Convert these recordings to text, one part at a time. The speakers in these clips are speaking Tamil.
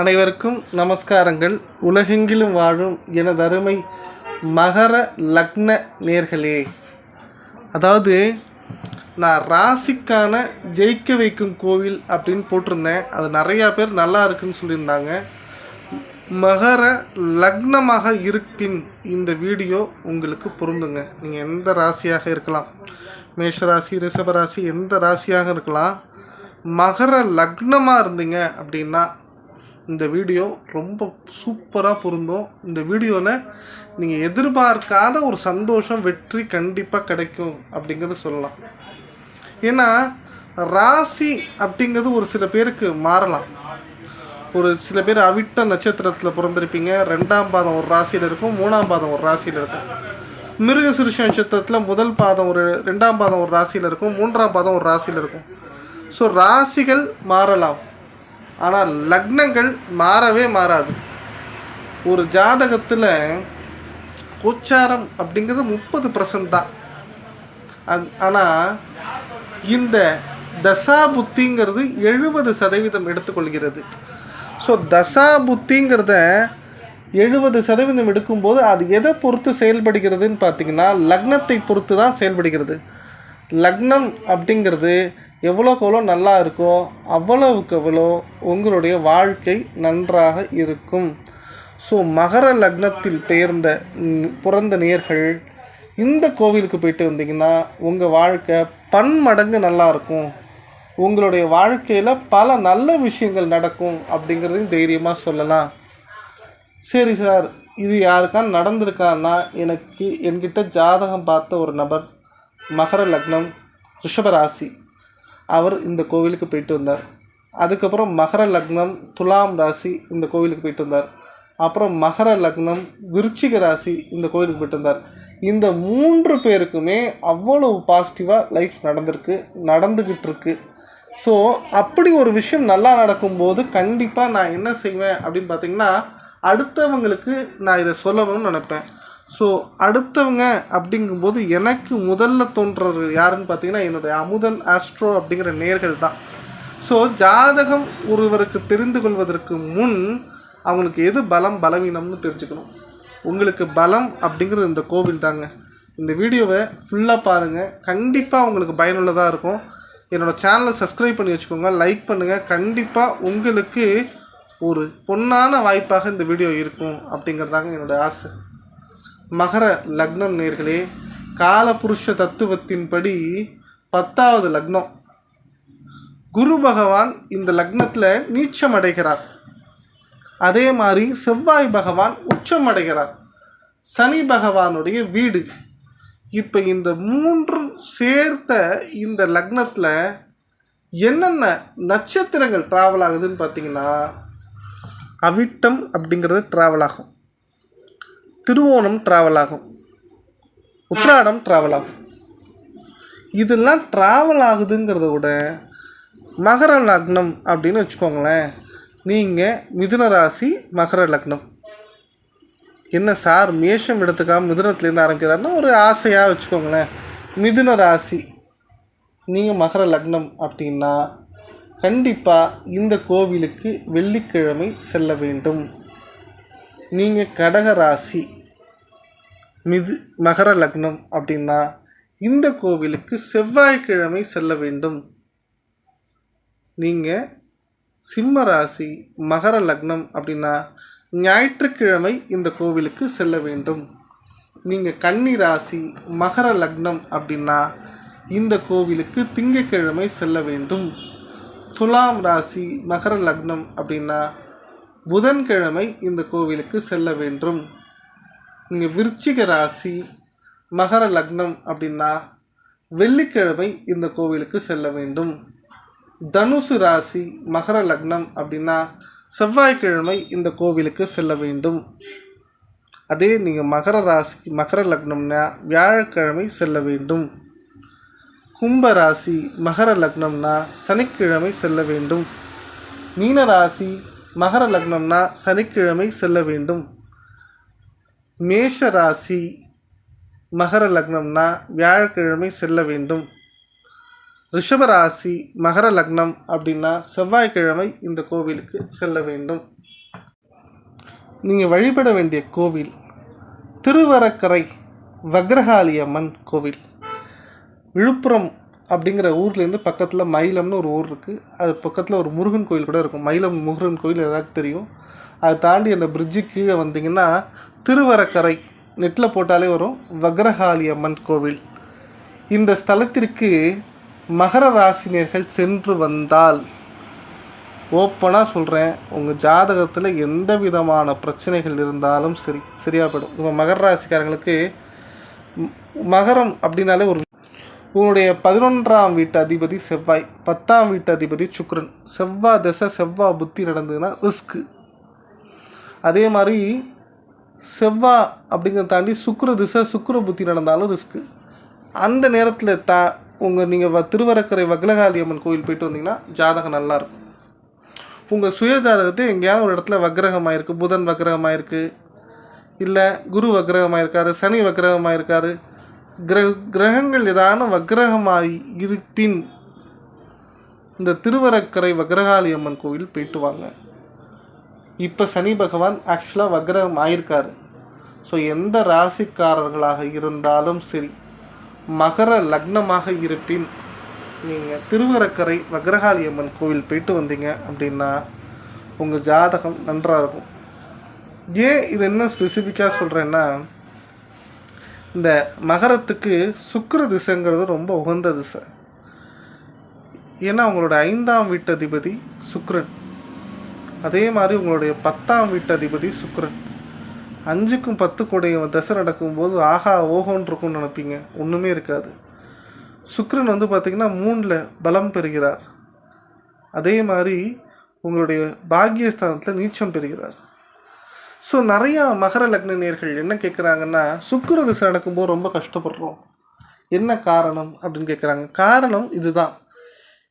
அனைவருக்கும் நமஸ்காரங்கள். உலகெங்கிலும் வாழும் எனது அருமை மகர லக்ன நேர்களே. அதாவது நான் ராசிக்கான ஜெயிக்க வைக்கும் கோவில் அப்படின்னு போட்டிருந்தேன். அது நிறையா பேர் நல்லா இருக்குன்னு சொல்லியிருந்தாங்க. மகர லக்னமாக இருப்பின் இந்த வீடியோ உங்களுக்கு பொருந்துங்க. நீங்கள் எந்த ராசியாக இருக்கலாம்? மேஷராசி ரிஷபராசி எந்த ராசியாக இருக்கலாம்? மகர லக்னமாக இருந்தீங்க அப்படின்னா இந்த வீடியோ ரொம்ப சூப்பராக பொருந்தும். இந்த வீடியோவில் நீங்கள் எதிர்பார்க்காத ஒரு சந்தோஷம் வெற்றி கண்டிப்பாக கிடைக்கும் அப்படிங்கிறத சொல்லலாம். ஏன்னா ராசி அப்படிங்கிறது ஒரு சில பேருக்கு மாறலாம். ஒரு சில பேர் அவிட்ட நட்சத்திரத்தில் பிறந்திருப்பீங்க. ரெண்டாம் பாதம் ஒரு ராசியில் இருக்கும் மூணாம் பாதம் ஒரு ராசியில் இருக்கும். மிருக சிறுஷ நட்சத்திரத்தில் முதல் பாதம் ஒரு ரெண்டாம் பாதம் ஒரு ராசியில் இருக்கும் மூன்றாம் பாதம் ஒரு ராசியில் இருக்கும். ஸோ ராசிகள் மாறலாம். ஆனால் லக்னங்கள் மாறவே மாறாது. ஒரு ஜாதகத்தில் கோச்சாரம் அப்படிங்கிறது முப்பது பர்சன்ட் தான். ஆனால் இந்த தசா புத்திங்கிறது எழுபது சதவீதம் எடுத்துக்கொள்கிறது. ஸோ தசா புத்திங்கிறத எழுபது சதவீதம் எடுக்கும்போது அது எதை பொறுத்து செயல்படுகிறதுன்னு பார்த்தீங்கன்னா லக்னத்தை பொறுத்து தான் செயல்படுகிறது. லக்னம் அப்படிங்கிறது எவ்வளோக்கு எவ்வளோ நல்லா இருக்கோ அவ்வளவுக்கு எவ்வளோ உங்களுடைய வாழ்க்கை நன்றாக இருக்கும். ஸோ மகர லக்னத்தில் பெயர்ந்த பிறந்த நேர்கள் இந்த கோவிலுக்கு போயிட்டு வந்தீங்கன்னா உங்கள் வாழ்க்கை பன்மடங்கு நல்லா இருக்கும். உங்களுடைய வாழ்க்கையில் பல நல்ல விஷயங்கள் நடக்கும் அப்படிங்கிறதையும் தைரியமாக சொல்லலாம். சரி சார் இது யாருக்கா நடந்திருக்கான்னா எனக்கு என்கிட்ட ஜாதகம் பார்த்த ஒரு நபர் மகர லக்னம் ரிஷபராசி அவர் இந்த கோவிலுக்கு போயிட்டு வந்தார். அதுக்கப்புறம் மகர லக்னம் துலாம் ராசி இந்த கோவிலுக்கு போயிட்டு வந்தார். அப்புறம் மகர லக்னம் விருச்சிக ராசி இந்த கோவிலுக்கு போயிட்டு வந்தார். இந்த மூன்று பேருக்குமே அவ்வளவு பாசிட்டிவாக லைஃப் நடந்திருக்கு நடந்துக்கிட்டு இருக்கு. ஸோ அப்படி ஒரு விஷயம் நல்லா நடக்கும்போது கண்டிப்பாக நான் என்ன செய்வேன் அப்படின்னு பார்த்தீங்கன்னா அடுத்தவங்களுக்கு நான் இதை சொல்லணும்னு நினப்பேன். ஸோ அடுத்தவங்க அப்படிங்கும்போது எனக்கு முதல்ல தோன்றது யாருன்னு பார்த்தீங்கன்னா என்னுடைய அமுதன் ஆஸ்ட்ரோ அப்படிங்கிற நேர்கள் தான். ஸோ ஜாதகம் ஒருவருக்கு தெரிந்து கொள்வதற்கு முன் அவங்களுக்கு எது பலம் பலவீனம்னு தெரிஞ்சுக்கணும். உங்களுக்கு பலம் அப்படிங்கிறது இந்த கோவில் தாங்க. இந்த வீடியோவை ஃபுல்லாக பாருங்கள் கண்டிப்பாக உங்களுக்கு பயனுள்ளதாக இருக்கும். என்னோடய சேனலை சப்ஸ்கிரைப் பண்ணி வச்சுக்கோங்க. லைக் பண்ணுங்கள் கண்டிப்பாக உங்களுக்கு ஒரு பொன்னான வாய்ப்பாக இந்த வீடியோ இருக்கும் அப்படிங்கிறதாங்க என்னோடய ஆசை. மகர லக்னம் நேர்களே காலபுருஷ தத்துவத்தின்படி பத்தாவது லக்னம். குரு பகவான் இந்த லக்னத்தில் நீச்சம் அடைகிறார். அதே மாதிரி செவ்வாய் பகவான் உச்சம் அடைகிறார். சனி பகவானுடைய வீடு. இப்போ இந்த மூன்று சேர்த்த இந்த லக்னத்தில் என்னென்ன நட்சத்திரங்கள் ட்ராவல் ஆகுதுன்னு பார்த்தீங்கன்னா அவிட்டம் அப்படிங்கிறது ட்ராவல் ஆகும். திருவோணம் ட்ராவல் ஆகும். உத்ராடம் ட்ராவல் ஆகும். இதெல்லாம் ட்ராவல் ஆகுதுங்கிறத விட மகர லக்னம் அப்படின்னு வச்சுக்கோங்களேன். நீங்கள் மிதுன ராசி மகர லக்னம். என்ன சார் மேஷம் எடுத்துக்காமல் மிதுனத்துலேருந்து ஆரம்பிக்கிறாருன்னா ஒரு ஆசையாக வச்சுக்கோங்களேன். மிதுன ராசி நீங்கள் மகர லக்னம் அப்படின்னா கண்டிப்பாக இந்த கோவிலுக்கு வெள்ளிக்கிழமை செல்ல வேண்டும். நீங்கள் கடக ராசி மிது மகர லக்னம் அப்படின்னா இந்த கோவிலுக்கு செவ்வாய்க்கிழமை செல்ல வேண்டும். நீங்கள் சிம்ம ராசி மகர லக்னம் அப்படின்னா ஞாயிற்றுக்கிழமை இந்த கோவிலுக்கு செல்ல வேண்டும். நீங்கள் கன்னி ராசி மகர லக்னம் அப்படின்னா இந்த கோவிலுக்கு திங்கட்கிழமை செல்ல வேண்டும். துலாம் ராசி மகர லக்னம் அப்படின்னா புதன்கிழமை இந்த கோவிலுக்கு செல்ல வேண்டும். நீங்கள் விருச்சிக ராசி மகர லக்னம் அப்படின்னா வெள்ளிக்கிழமை இந்த கோவிலுக்கு செல்ல வேண்டும். தனுசு ராசி மகர லக்னம் அப்படின்னா செவ்வாய்க்கிழமை இந்த கோவிலுக்கு செல்ல வேண்டும். அதே நீங்கள் மகர ராசி மகர லக்னம்னா வியாழக்கிழமை செல்ல வேண்டும். கும்ப ராசி மகர லக்னம்னா சனிக்கிழமை செல்ல வேண்டும். மீன ராசி மகர லக்னம்னா சனிக்கிழமை செல்ல வேண்டும். மேஷ ராசி மகர லக்னம்னா வியாழக்கிழமை செல்ல வேண்டும். ரிஷபராசி மகர லக்னம் அப்படின்னா செவ்வாய்க்கிழமை இந்த கோவிலுக்கு செல்ல வேண்டும். நீங்கள் வழிபட வேண்டிய கோவில் திருவரக்கரை வக்ரகாளி அம்மன் கோவில். விழுப்புரம் அப்படிங்கிற ஊர்லேருந்து பக்கத்தில் மயிலம்னு ஒரு ஊர் இருக்குது அது பக்கத்தில் ஒரு முருகன் கோயில் கூட இருக்கும். மயிலம் முருகன் கோயில் எல்லாருக்கும் தெரியும். அதை தாண்டி அந்த பிரிட்ஜு கீழே வந்தீங்கன்னா திருவரக்கரை நெட்டில் போட்டாலே வரும். வக்ரகாளி அம்மன் கோவில். இந்த ஸ்தலத்திற்கு மகர ராசினியர்கள் சென்று வந்தால் ஓப்பனாக சொல்கிறேன் உங்கள் ஜாதகத்தில் எந்த விதமான பிரச்சனைகள் இருந்தாலும் சரி சரியாக போயிடும் உங்கள் மகர ராசிக்காரங்களுக்கு மகரம் அப்படின்னாலே ஒரு உங்களுடைய பதினொன்றாம் வீட்டு அதிபதி செவ்வாய் பத்தாம் வீட்டு அதிபதி சுக்ரன் செவ்வாய் திசை செவ்வாய் புத்தி நடந்ததுன்னா ரிஸ்க்கு. அதே மாதிரி செவ்வாய் அப்படிங்கிறத தாண்டி சுக்ர திசை சுக்ர புத்தி நடந்தாலும் ரிஸ்க்கு. அந்த நேரத்தில் தா உங்கள் நீங்கள் திருவரக்கரை வக்ரகாளி அம்மன் கோயில் போயிட்டு வந்தீங்கன்னா ஜாதகம் நல்லாயிருக்கும் உங்கள் சுய ஜாதகத்தை எங்கேயாவது ஒரு இடத்துல வக்ரகமாயிருக்கு புதன் வக்ரகமாயிருக்கு இல்லை குரு வக்ரகமாயிருக்காரு சனி வக்ரகமாயிருக்காரு கிரக கிரகங்கள் ஏதானும் வக்கிரகமாய் இருப்பின் இந்த திருவரக்கரை வக்ரகாளி அம்மன் கோவில் போயிட்டு வாங்க இப்போ சனி பகவான் ஆக்சுவலாக வக்ரகம் ஆயிருக்காரு. ஸோ எந்த ராசிக்காரர்களாக இருந்தாலும் சரி மகர லக்னமாக இருப்பின் நீங்கள் திருவரக்கரை வக்ரகாளி அம்மன் கோவில் போயிட்டு வந்தீங்க அப்படின்னா உங்கள் ஜாதகம் நன்றாக இருக்கும் ஏன் இது என்ன ஸ்பெசிஃபிக்காக சொல்கிறேன்னா இந்த மகரத்துக்கு சுக்கர திசைங்கிறது ரொம்ப உகந்த திசை. ஏன்னா உங்களோட ஐந்தாம் வீட்டதிபதி சுக்ரன் அதே மாதிரி உங்களுடைய பத்தாம் வீட்டதிபதி சுக்ரன் அஞ்சுக்கும் பத்துக்குடைய தசை நடக்கும்போது ஆஹா ஓஹோன்னு இருக்கும்னு நினைப்பீங்க. ஒன்றுமே இருக்காது. சுக்ரன் வந்து பார்த்திங்கன்னா மூணில் பலம் பெறுகிறார். அதே மாதிரி உங்களுடைய பாக்கியஸ்தானத்தில் நீச்சம் பெறுகிறார். ஸோ நிறையா மகர லக்ன நேர்கள் என்ன கேட்குறாங்கன்னா சுக்கிர திசை நடக்கும்போது ரொம்ப கஷ்டப்படுறோம். என்ன காரணம் அப்படின்னு கேட்குறாங்க காரணம் இதுதான்.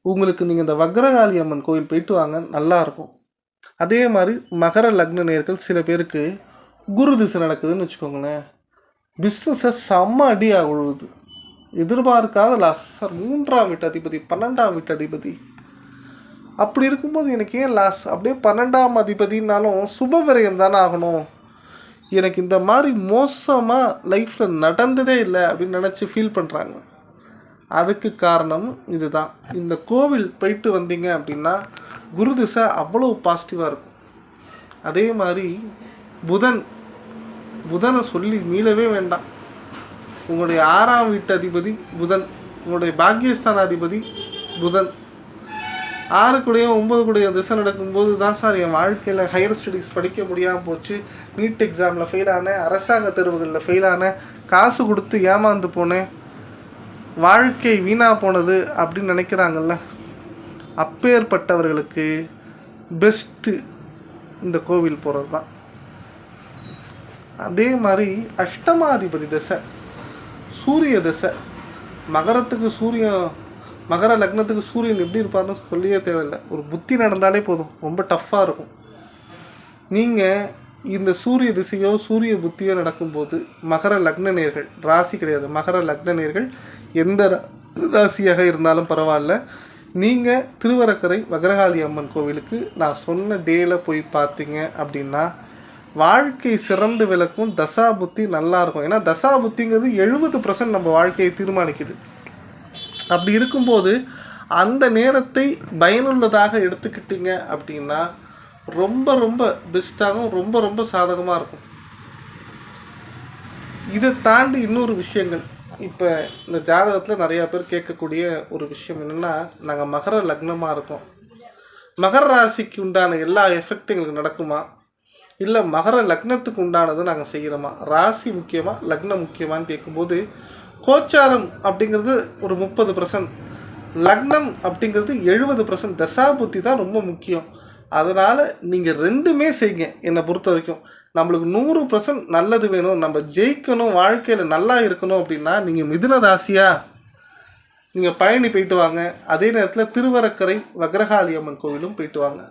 உங்களுக்கு நீங்கள் இந்த வக்ரகாளி அம்மன் கோயில் போயிட்டு வாங்க நல்லாயிருக்கும் அதே மாதிரி மகர லக்ன நேர்கள் சில பேருக்கு குரு திசை நடக்குதுன்னு வச்சுக்கோங்களேன். பிஸ்னஸை செம்ம அடியாக உழுவுது. எதிர்பார்க்காத லாஸ். சார் மூன்றாம் வீட்டு அதிபதி பன்னெண்டாம் வீட்டு அதிபதி. அப்படி இருக்கும்போது எனக்கு ஏன் லாஸ் அப்படியே பன்னெண்டாம் அதிபதினாலும் சுப விரயம் தானே ஆகணும். எனக்கு இந்த மாதிரி மோசமாக லைஃப்பில் நடந்ததே இல்லை அப்படின்னு நினச்சி ஃபீல் பண்ணுறாங்க அதுக்கு காரணம் இதுதான். இந்த கோவில் போயிட்டு வந்தீங்க அப்படின்னா குரு திசை அவ்வளோ பாசிட்டிவாக இருக்கும். அதே மாதிரி புதன் புதனை சொல்லி மீளவே வேண்டாம். உங்களுடைய ஆறாம் வீட்டு அதிபதி புதன் உங்களுடைய பாக்கியஸ்தான அதிபதி புதன். ஆறு கூடயும் ஒம்பது கூடயும் திசை நடக்கும்போது தான் சார் என் வாழ்க்கையில் ஹையர் ஸ்டடீஸ் படிக்க முடியாமல் போச்சு. நீட் எக்ஸாமில் ஃபெயில் ஆனேன். அரசாங்க தேர்வுகளில் ஃபெயில் ஆனேன். காசு கொடுத்து ஏமாந்து போனேன். வாழ்க்கை வீணாக போனது அப்படின்னு நினைக்கிறாங்கல்ல. அப்பேற்பட்டவர்களுக்கு பெஸ்ட்டு இந்த கோவில் போகிறது தான் அதே மாதிரி அஷ்டமாதிபதி தசை சூரிய தசை. மகரத்துக்கு சூரியன் மகர லக்னத்துக்கு சூரியன் எப்படி இருப்பார்னு சொல்லியே தேவையில்லை. ஒரு புத்தி நடந்தாலே போதும். ரொம்ப டஃப்பாக இருக்கும். நீங்கள் இந்த சூரிய திசையோ சூரிய புத்தியோ நடக்கும்போது மகர லக்ன நேர்கள் ராசி கிடையாது. மகர லக்ன நேர்கள் எந்த ரா- ராசியாக இருந்தாலும் பரவாயில்ல. நீங்கள் திருவரக்கரை வக்ரகாளி அம்மன் கோவிலுக்கு நான் சொன்ன டேயில் போய் பார்த்தீங்க அப்படின்னா வாழ்க்கை சிறந்து விளக்கும் தசா புத்தி நல்லாயிருக்கும் ஏன்னா தசா புத்திங்கிறது எழுபது பர்சன்ட் நம்ம வாழ்க்கையை தீர்மானிக்குது. அப்படி இருக்கும்போது அந்த நேரத்தை பயனுள்ளதாக எடுத்துக்கிட்டீங்க அப்படின்னா ரொம்ப ரொம்ப பெஸ்ட்டாகவும் ரொம்ப ரொம்ப சாதகமாக இருக்கும். இதை தாண்டி இன்னொரு விஷயங்கள். இப்போ இந்த ஜாதகத்தில் நிறையா பேர் கேட்கக்கூடிய ஒரு விஷயம் என்னென்னா நாங்கள் மகர லக்னமாக இருக்கோம். மகர ராசிக்கு உண்டான எல்லா எஃபெக்டும் எங்களுக்கு நடக்குமா? இல்லை மகர லக்னத்துக்கு உண்டானது நாங்கள் செய்கிறோமா ராசி முக்கியமாக லக்னம் முக்கியமானு கேட்கும்போது கோச்சாரம் அப்படிங்கிறது ஒரு முப்பது பர்சன்ட் லக்னம் அப்படிங்கிறது எழுபது பர்சன்ட் தசாபுத்தி தான் ரொம்ப முக்கியம். அதனால் நீங்கள் ரெண்டுமே செய்யுங்க என்னை பொறுத்த வரைக்கும். நம்மளுக்கு நூறு பர்சன்ட் நல்லது வேணும். நம்ம ஜெயிக்கணும் வாழ்க்கையில் நல்லா இருக்கணும் அப்படின்னா நீங்கள் மிதுன ராசியாக நீங்கள் பழனி போயிட்டு வாங்க. அதே நேரத்தில் திருவரக்கரை வக்ரகாளி அம்மன் கோவிலும் போயிட்டு வாங்க.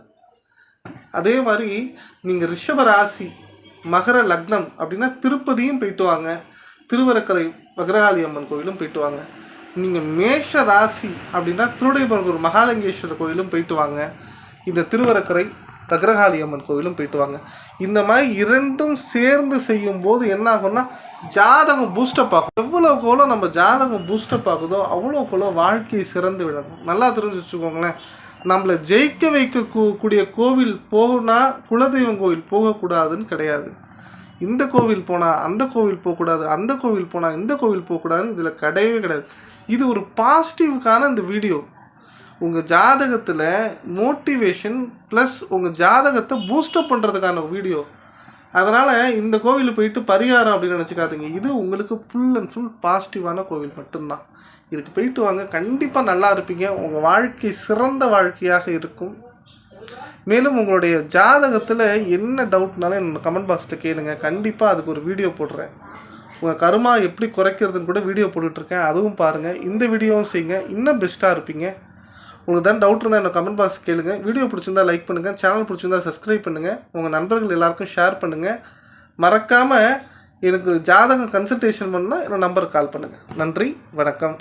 அதே மாதிரி நீங்கள் ரிஷப ராசி மகர லக்னம் அப்படின்னா திருப்பதியும் போயிட்டு வாங்க. திருவரக்கரை வக்ரகாளி அம்மன் கோயிலும் போயிட்டு வாங்க. நீங்கள் மேஷ ராசி அப்படின்னா திருடைபுரத்தூர் மகாலிங்கேஸ்வரர் கோயிலும் போயிட்டு வாங்க. இந்த திருவரக்கரை பக்ரகாளி அம்மன் கோவிலும் போயிட்டு வாங்க. இந்த மாதிரி இரண்டும் சேர்ந்து செய்யும்போது என்ன ஆகும்னா ஜாதகம் பூஸ்டப் ஆகும். எவ்வளோக்கு நம்ம ஜாதகம் பூஸ்டப் ஆகுதோ அவ்வளோக்கு வாழ்க்கையை சிறந்து விடணும் நல்லா தெரிஞ்சு வச்சுக்கோங்களேன். நம்மளை ஜெயிக்க வைக்க கூடிய கோவில் போகணும்னா குலதெய்வம் கோவில் போகக்கூடாதுன்னு கிடையாது. இந்த கோவில் போனால் அந்த கோவில் போகக்கூடாது அந்த கோவில் போனால் இந்த கோவில் போகக்கூடாதுன்னு இதில் கிடையவே கிடையாது. இது ஒரு பாசிட்டிவ்க்கான இந்த வீடியோ உங்கள் ஜாதகத்தில் மோட்டிவேஷன் ப்ளஸ் உங்கள் ஜாதகத்தை பூஸ்டப் பண்ணுறதுக்கான வீடியோ அதனால் இந்த கோவில் போயிட்டு பரிகாரம் அப்படின்னு நினச்சிக்காதீங்க. இது உங்களுக்கு ஃபுல் அண்ட் ஃபுல் பாசிட்டிவான கோவில் மட்டும்தான். இதுக்கு போயிட்டு வாங்க. கண்டிப்பாக நல்லா இருப்பீங்க. உங்கள் வாழ்க்கை சிறந்த வாழ்க்கையாக இருக்கும். மேலும் உங்களுடைய ஜாதகத்தில் என்ன டவுட்னாலும் என்னோட கமெண்ட் பாக்ஸில் கேளுங்க. கண்டிப்பாக அதுக்கு ஒரு வீடியோ போடுறேன். உங்கள் கருமா எப்படி குறைக்கிறதுன்னு கூட வீடியோ போட்டுட்ருக்கேன். அதுவும் பாருங்கள் இந்த வீடியோவும் செய்யுங்க. இன்னும் பெஸ்ட்டாக இருப்பீங்க. உங்களுக்கு தான் டவுட் இருந்தால் என்ன கமெண்ட் பாக்ஸ் கேளுங்க. வீடியோ பிடிச்சிருந்தா லைக் பண்ணுங்கள் சேனல் பிடிச்சிருந்தா சப்ஸ்கிரைப் பண்ணுங்கள் உங்கள் நண்பர்கள் எல்லாருக்கும் ஷேர் பண்ணுங்கள் மறக்காமல் எனக்கு ஜாதகம் கன்சல்டேஷன் பண்ணால் என்னோட நம்பருக்கு கால் பண்ணுங்கள் நன்றி. வணக்கம்.